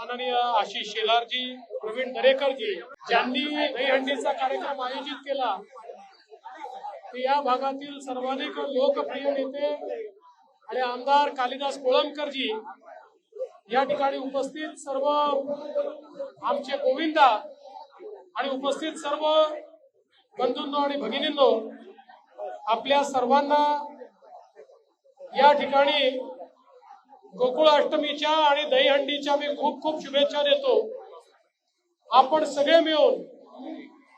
माननीय आशिष शेलारजी प्रवीण दरेकरजी ज्यांनी दहीहंडीचा कार्यक्रम आयोजित केला ते या भागातील सर्वाधिक लोकप्रिय नेते आणि आमदार कालिदास कोळंबकरजी या ठिकाणी उपस्थित सर्व आमचे गोविंदा आणि उपस्थित सर्व बंधूंनो आणि भगिनींनो आपल्या सर्वांना या ठिकाणी गोकुळ अष्टमीच्या आणि दहीहंडीच्या मी खूप खूप शुभेच्छा देतो. आपण सगळे मिळून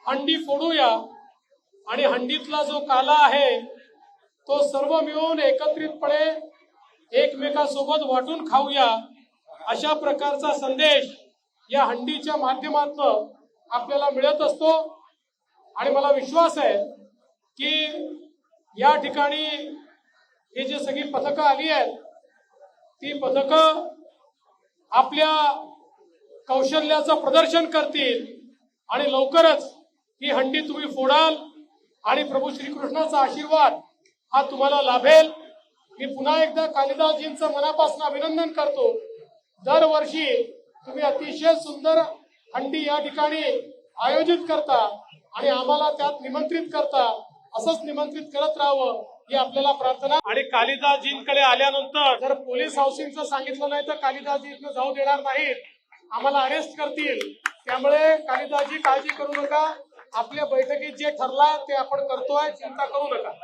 हंडी फोडूया आणि हंडीतला जो काला आहे तो सर्व मिळून एकत्रितपणे एकमेकासोबत वाटून खाऊया अशा प्रकारचा संदेश या हंडीच्या माध्यमातून आपल्याला मिळत असतो. आणि मला विश्वास आहे की या ठिकाणी ही जी सगळी पथकं आली आहेत ती पथकं आपल्या कौशल्याचं प्रदर्शन करतील आणि लवकरच ही हंडी तुम्ही फोडाल आणि प्रभू श्रीकृष्णाचा आशीर्वाद हा तुम्हाला लाभेल. मी पुन्हा एकदा कालिदासजींचं मनापासून अभिनंदन करतो. दरवर्षी तुम्ही अतिशय सुंदर हंडी या ठिकाणी आयोजित करता आणि आम्हाला त्यात निमंत्रित करता. असंच निमंत्रित करत राहावं ही आपल्याला प्रार्थना. आणि कालिदासजींकडे आल्यानंतर जर पोलीस हाऊसिंगचं सांगितलं नाही तर कालिदासजी इथनं जाऊ देणार नाहीत. आम्हाला अरेस्ट करतील. त्यामुळे कालिदासजी काळजी करू नका. आपल्या बैठकीत जे ठरलाय ते आपण करतोय चिंता करू नका.